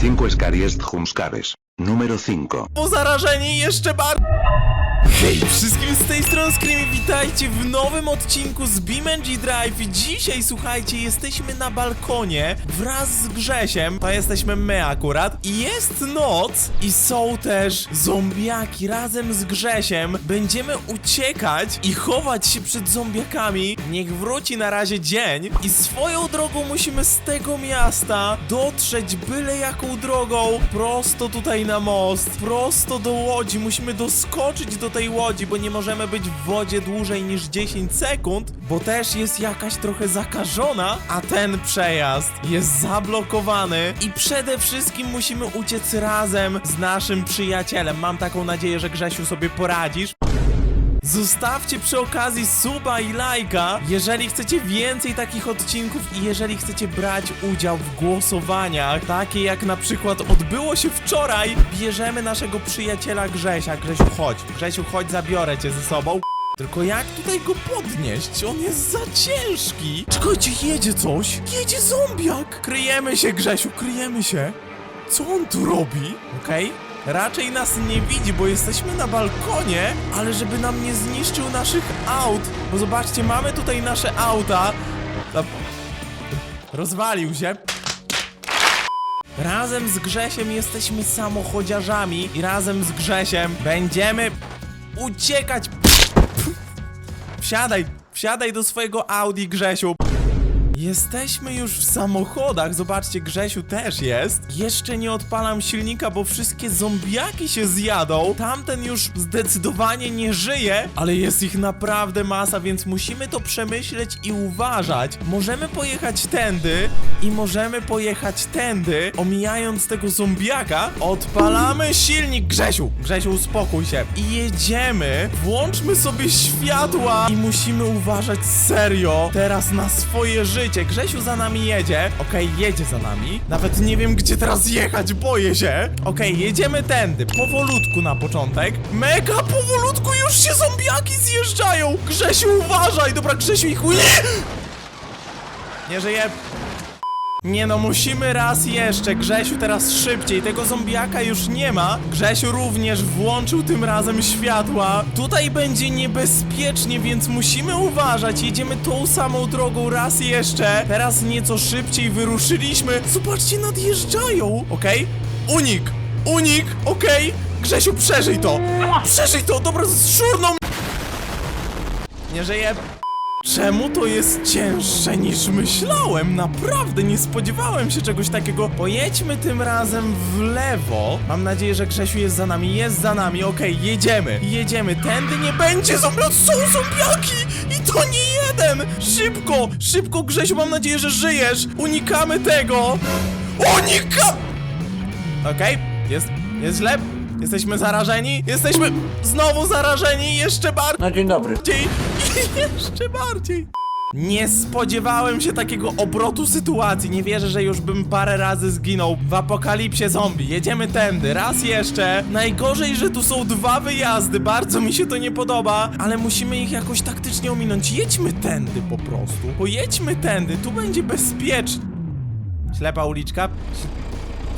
5 escaries Humscares. Número 5. Po zarażeni jeszcze bardziej. Hej, wszystkim z tej strony Screamy, witajcie w nowym odcinku z BeamNG Drive. Dzisiaj, słuchajcie, jesteśmy na balkonie wraz z Grzesiem, to jesteśmy my akurat. I jest noc i są też zombiaki razem z Grzesiem. Będziemy uciekać i chować się przed zombiakami. Niech wróci na razie dzień i swoją drogą musimy z tego miasta dotrzeć byle jaką drogą prosto tutaj na most, prosto do łodzi. Musimy doskoczyć do tej łodzi, bo nie możemy być w wodzie dłużej niż 10 sekund, bo też jest jakaś trochę zakażona, a ten przejazd jest zablokowany i przede wszystkim musimy uciec razem z naszym przyjacielem. Mam taką nadzieję, że Grzesiu sobie poradzisz. Zostawcie przy okazji suba i lajka, jeżeli chcecie więcej takich odcinków i jeżeli chcecie brać udział w głosowaniach, takie jak na przykład odbyło się wczoraj, bierzemy naszego przyjaciela Grzesia. Grzesiu, chodź. Grzesiu, chodź, zabiorę cię ze sobą. Tylko jak tutaj go podnieść? On jest za ciężki. Czekajcie, jedzie coś. Jedzie zombiak. Kryjemy się, Grzesiu, kryjemy się. Co on tu robi? Okej. Raczej nas nie widzi, bo jesteśmy na balkonie, ale żeby nam nie zniszczył naszych aut. Bo zobaczcie, mamy tutaj nasze auta. Rozwalił się. Razem z Grzesiem jesteśmy samochodziarzami i razem z Grzesiem będziemy uciekać. Wsiadaj, wsiadaj do swojego Audi, Grzesiu. Jesteśmy już w samochodach, zobaczcie, Grzesiu też jest. Jeszcze nie odpalam silnika, bo wszystkie zombiaki się zjadą. Tamten już zdecydowanie nie żyje, ale jest ich naprawdę masa, więc musimy to przemyśleć i uważać. Możemy pojechać tędy i możemy pojechać tędy, omijając tego zombiaka. Odpalamy silnik, Grzesiu! Grzesiu, uspokój się. I jedziemy, włączmy sobie światła i musimy uważać serio teraz na swoje życie. Grzesiu za nami jedzie. Okej, jedzie za nami. Nawet nie wiem, gdzie teraz jechać, boję się. Okej, jedziemy tędy, powolutku na początek. Mega powolutku już się zombiaki zjeżdżają. Grzesiu, uważaj! Dobra, Grzesiu ich... Nie! Nie żyje. Nie no, musimy raz jeszcze. Grzesiu teraz szybciej. Tego zombiaka już nie ma. Grzesiu również włączył tym razem światła. Tutaj będzie niebezpiecznie, więc musimy uważać. Jedziemy tą samą drogą raz jeszcze. Teraz nieco szybciej wyruszyliśmy. Zobaczcie, nadjeżdżają. Okej? Unik! Unik! Okej? Grzesiu, przeżyj to! Przeżyj to! Dobra, z szurną! Nie żyje. Czemu to jest cięższe niż myślałem? Naprawdę nie spodziewałem się czegoś takiego. Pojedźmy tym razem w lewo. Mam nadzieję, że Grzesiu jest za nami. Jest za nami, okej, jedziemy. Jedziemy, tędy nie będzie zombiak, są zombiaki! I to nie jeden! Szybko, szybko Grzesiu, mam nadzieję, że żyjesz. Unikamy tego. Unika... Okej, jest, jest źle. Jesteśmy zarażeni? Jesteśmy znowu zarażeni jeszcze bardziej No dzień dobry. jeszcze bardziej. Nie spodziewałem się takiego obrotu sytuacji. Nie wierzę, że już bym parę razy zginął w apokalipsie zombie. Jedziemy tędy, raz jeszcze. Najgorzej, że tu są dwa wyjazdy. Bardzo mi się to nie podoba, ale musimy ich jakoś taktycznie ominąć. Jedźmy tędy po prostu. Pojedźmy tędy, tu będzie bezpiecznie. Ślepa uliczka.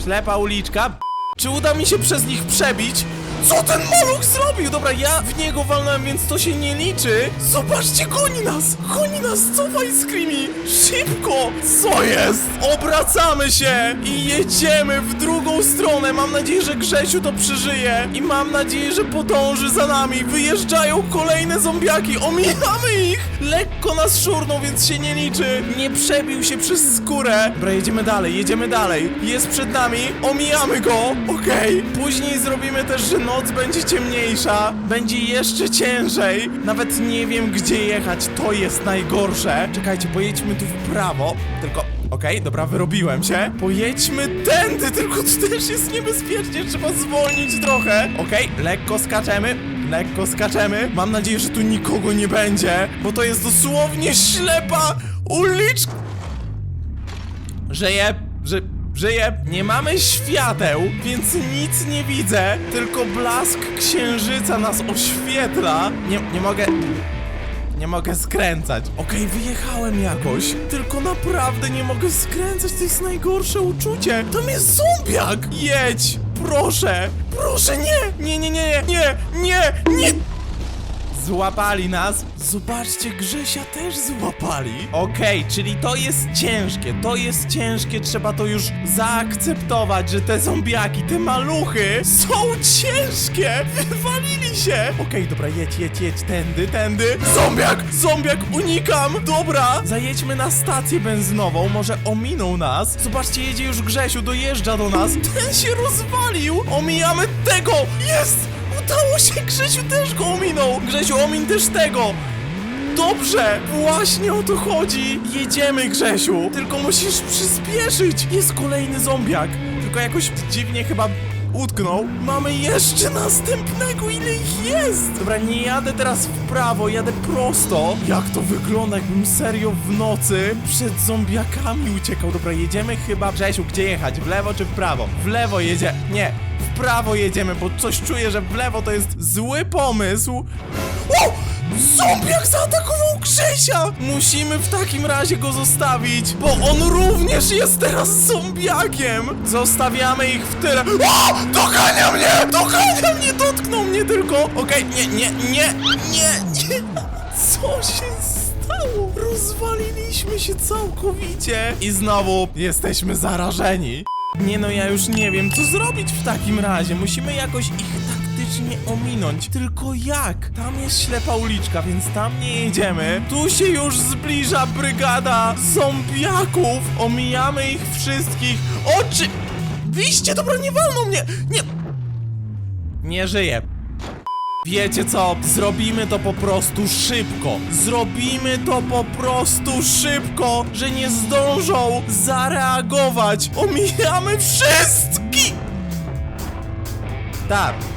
Ślepa uliczka. Czy uda mi się przez nich przebić? Co ten moluch zrobił? Dobra, ja w niego walnąłem, więc to się nie liczy. Zobaczcie, goni nas! Goni nas! Cofaj, Screamy! Szybko! Co jest? Obracamy się i jedziemy w drugą stronę. Mam nadzieję, że Grzesiu to przeżyje. I mam nadzieję, że podąży za nami. Wyjeżdżają kolejne zombiaki. Omijamy ich! Lekko nas szurną, więc się nie liczy. Nie przebił się przez skórę. Dobra, jedziemy dalej, jedziemy dalej. Jest przed nami, omijamy go. Okej. Później zrobimy też, że noc będzie ciemniejsza. Będzie jeszcze ciężej. Nawet nie wiem, gdzie jechać. To jest najgorsze. Czekajcie, pojedźmy tu w prawo. Tylko Okej, dobra, wyrobiłem się. Pojedźmy tędy, tylko tu też jest niebezpiecznie, trzeba zwolnić trochę. Okej, lekko skaczemy, lekko skaczemy. Mam nadzieję, że tu nikogo nie będzie, bo to jest dosłownie ślepa uliczka. Żyję, ży, żyję. Nie mamy świateł, więc nic nie widzę, tylko blask księżyca nas oświetla. Nie, nie mogę... Nie mogę skręcać. Okej, wyjechałem jakoś. Tylko naprawdę nie mogę skręcać. To jest najgorsze uczucie. Tam jest zombiak. Jedź. Proszę. Proszę, nie. Nie, nie, nie, nie, nie, nie. Złapali nas. Zobaczcie, Grzesia też złapali. Okej, czyli to jest ciężkie, to jest ciężkie, trzeba to już zaakceptować, że te zombiaki, te maluchy są ciężkie. Wywalili się. Okej, dobra, jedź, jedź, jedź, tędy, tędy. Zombiak, zombiak, unikam. Dobra, zajedźmy na stację benzynową, może ominął nas. Zobaczcie, jedzie już Grzesiu, dojeżdża do nas. Ten się rozwalił. Omijamy tego. Jest! Udało się, Grzesiu też go ominął! Grzesiu, omin też tego! Dobrze! Właśnie o to chodzi! Jedziemy, Grzesiu! Tylko musisz przyspieszyć! Jest kolejny zombiak! Tylko jakoś dziwnie chyba utknął. Mamy jeszcze następnego, ile ich jest! Dobra, nie jadę teraz w prawo, jadę prosto. Jak to wygląda, jakbym serio w nocy przed zombiakami uciekał. Dobra, jedziemy chyba... Grzesiu, gdzie jechać? W lewo czy w prawo? W lewo jedzie... Nie, w prawo jedziemy, bo coś czuję, że w lewo to jest zły pomysł. O! Zombiak zaatakował Grzesia! Musimy w takim razie go zostawić, bo on również jest teraz zombiakiem! Zostawiamy ich w tyle. O! Dogania mnie! Dogania mnie! Dotknął mnie tylko! Okej, nie, nie, nie, nie, nie! Co się stało? Rozwaliliśmy się całkowicie i znowu jesteśmy zarażeni. Nie no, ja już nie wiem, co zrobić w takim razie. Musimy jakoś ich taktycznie ominąć. Tylko jak? Tam jest ślepa uliczka, więc tam nie jedziemy. Tu się już zbliża brygada zombiaków. Omijamy ich wszystkich. Oczy! Wyjście, dobra, nie walną mnie! Nie! Nie żyję. Wiecie co? Zrobimy to po prostu szybko. Zrobimy to po prostu szybko, że nie zdążą zareagować. Omijamy wszystkich! Tak.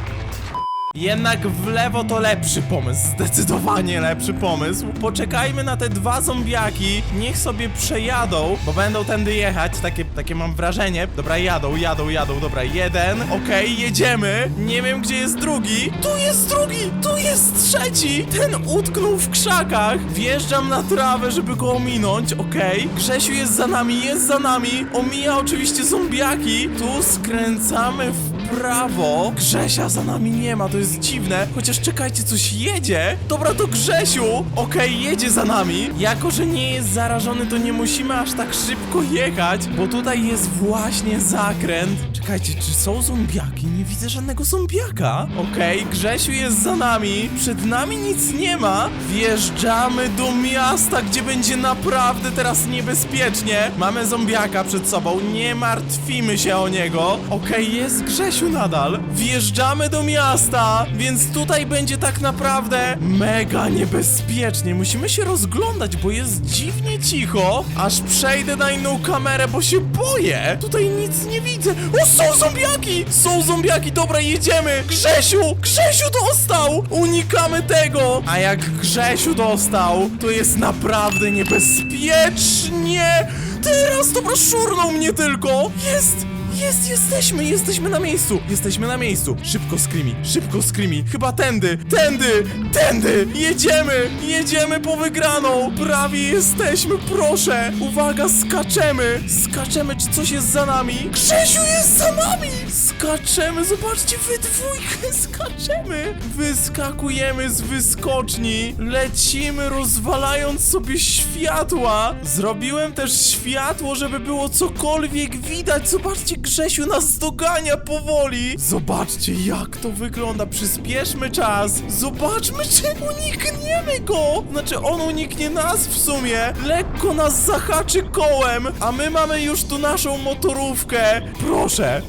Jednak w lewo to lepszy pomysł, zdecydowanie lepszy pomysł. Poczekajmy na te dwa zombiaki, niech sobie przejadą, bo będą tędy jechać, takie, takie mam wrażenie. Dobra, jadą, jadą, jadą, dobra, jeden, okej, jedziemy. Nie wiem, gdzie jest drugi. Tu jest drugi, tu jest trzeci. Ten utknął w krzakach. Wjeżdżam na trawę, żeby go ominąć, okej. Grzesiu jest za nami, jest za nami. Omija oczywiście zombiaki. Tu skręcamy w prawo. Grzesia za nami nie ma, to jest dziwne. Chociaż czekajcie, coś jedzie. Dobra, to Grzesiu. Okej, jedzie za nami. Jako, że nie jest zarażony, to nie musimy aż tak szybko jechać, bo tutaj jest właśnie zakręt. Czekajcie, czy są zombiaki? Nie widzę żadnego zombiaka. Okej, Grzesiu jest za nami. Przed nami nic nie ma. Wjeżdżamy do miasta, gdzie będzie naprawdę teraz niebezpiecznie. Mamy zombiaka przed sobą, nie martwimy się o niego. Okej, jest Grzesiu nadal. Wjeżdżamy do miasta, więc tutaj będzie tak naprawdę mega niebezpiecznie. Musimy się rozglądać, bo jest dziwnie cicho. Aż przejdę na inną kamerę, bo się boję. Tutaj nic nie widzę. O, są zombiaki! Są zombiaki, dobra, jedziemy. Grzesiu! Grzesiu dostał! Unikamy tego! A jak Grzesiu dostał, to jest naprawdę niebezpiecznie! Teraz, dobra, szurnął mnie tylko! Jest! Jest, jesteśmy, jesteśmy na miejscu! Jesteśmy na miejscu! Szybko Screamy, szybko Screamy! Chyba tędy, tędy, tędy! Jedziemy! Jedziemy po wygraną! Prawie jesteśmy, proszę! Uwaga, skaczemy! Skaczemy, czy coś jest za nami? Grzesiu jest za nami! Skaczemy, zobaczcie, we dwójkę skaczemy! Wyskakujemy z wyskoczni, lecimy rozwalając sobie światła! Zrobiłem też światło, żeby było cokolwiek widać, zobaczcie, Grzesiu nas dogania powoli! Zobaczcie, jak to wygląda, przyspieszmy czas! Zobaczmy, czy unikniemy go! Znaczy, on uniknie nas w sumie! Lekko nas zahaczy kołem, a my mamy już tu naszą motorówkę! Proszę,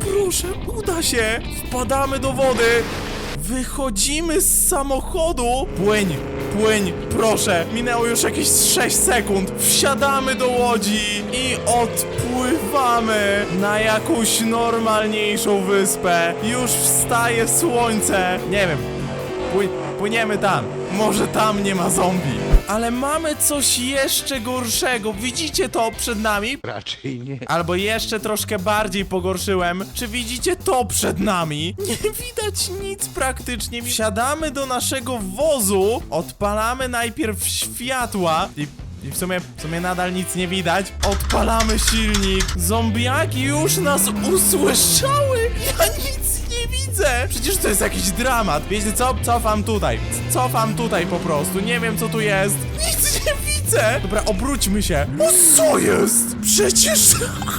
Proszę, uda się! Wpadamy do wody! Wychodzimy z samochodu! Płyń, płyń, proszę! Minęło już jakieś 6 sekund. Wsiadamy do łodzi i odpływamy na jakąś normalniejszą wyspę. Już wstaje słońce. Nie wiem, Pły, płyniemy tam. Może tam nie ma zombie. Ale mamy coś jeszcze gorszego. Widzicie to przed nami? Raczej nie. Albo jeszcze troszkę bardziej pogorszyłem. Czy widzicie to przed nami? Nie widać nic praktycznie. Wsiadamy do naszego wozu, odpalamy najpierw światła i i w sumie, w sumie nadal nic nie widać. Odpalamy silnik. Zombiaki już nas usłyszały. Ja nie widzę. Przecież to jest jakiś dramat. Wiecie co? Cofam tutaj. Cofam tutaj po prostu. Nie wiem co tu jest. Nic nie widzę. Dobra, obróćmy się. O co jest? Przecież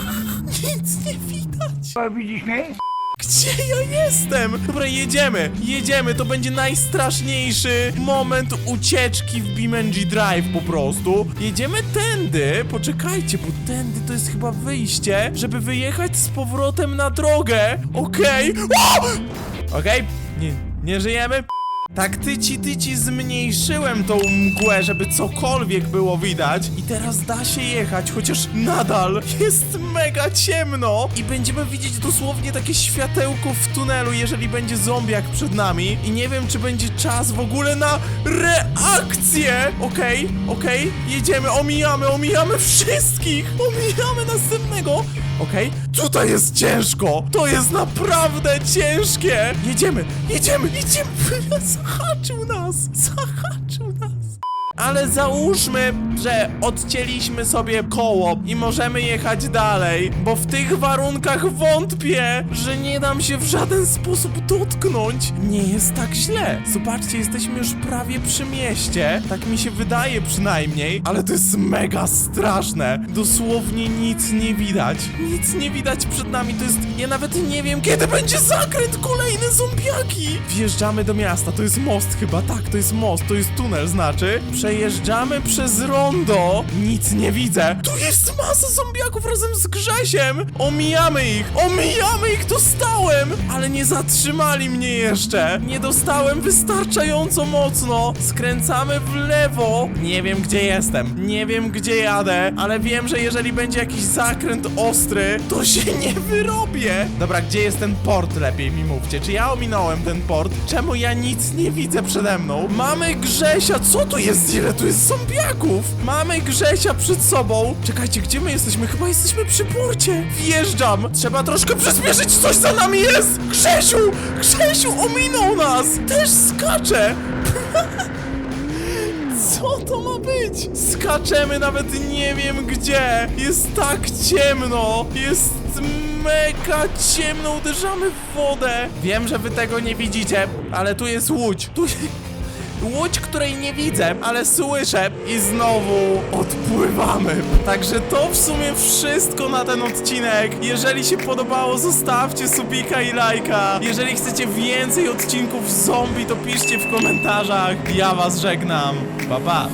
nic nie widać. Widzisz mnie? Gdzie ja jestem? Dobra, jedziemy, jedziemy, to będzie najstraszniejszy moment ucieczki w BeamNG Drive po prostu. Jedziemy tędy, poczekajcie, bo tędy to jest chyba wyjście, żeby wyjechać z powrotem na drogę. Okej. O! Okej, nie, nie żyjemy. Tak tyci tyci zmniejszyłem tą mgłę, żeby cokolwiek było widać i teraz da się jechać, chociaż nadal jest mega ciemno i będziemy widzieć dosłownie takie światełko w tunelu, jeżeli będzie zombiak przed nami i nie wiem, czy będzie czas w ogóle na reakcję. Okej, okej, jedziemy, omijamy, omijamy wszystkich, omijamy następnego. Okej, tutaj jest ciężko, to jest naprawdę ciężkie. Jedziemy, jedziemy, jedziemy. Zahaczył nas, zahaczył. Ale załóżmy, że odcięliśmy sobie koło i możemy jechać dalej, bo w tych warunkach wątpię, że nie dam się w żaden sposób dotknąć. Nie jest tak źle. Zobaczcie, jesteśmy już prawie przy mieście, tak mi się wydaje przynajmniej, ale to jest mega straszne. Dosłownie nic nie widać. Nic nie widać przed nami, to jest... Ja nawet nie wiem, kiedy będzie zakręt kolejne zombiaki. Wjeżdżamy do miasta, to jest most chyba, tak, to jest most, to jest tunel znaczy. Przejeżdżamy przez rondo. Nic nie widzę. Tu jest masa zombiaków razem z Grzesiem. Omijamy ich, omijamy ich, dostałem. Ale nie zatrzymali mnie jeszcze. Nie dostałem wystarczająco mocno. Skręcamy w lewo. Nie wiem gdzie jestem, nie wiem gdzie jadę, ale wiem, że jeżeli będzie jakiś zakręt ostry, to się nie wyrobię. Dobra, gdzie jest ten port? Lepiej mi mówcie. Czy ja ominąłem ten port? Czemu ja nic nie widzę przede mną? Mamy Grzesia, co tu jest? Ile tu jest zombiaków? Mamy Grzesia przed sobą. Czekajcie, gdzie my jesteśmy? Chyba jesteśmy przy porcie. Wjeżdżam. Trzeba troszkę przyspieszyć, coś za nami jest. Grzesiu, Grzesiu ominął nas. Też skacze. Co to ma być? Skaczemy nawet nie wiem gdzie. Jest tak ciemno. Jest mega ciemno. Uderzamy w wodę. Wiem, że wy tego nie widzicie, ale tu jest łódź. Tu Łódź, której nie widzę, ale słyszę i znowu odpływamy. Także to w sumie wszystko na ten odcinek. Jeżeli się podobało, zostawcie subika i lajka. Jeżeli chcecie więcej odcinków zombie, to piszcie w komentarzach. Ja was żegnam. Pa pa.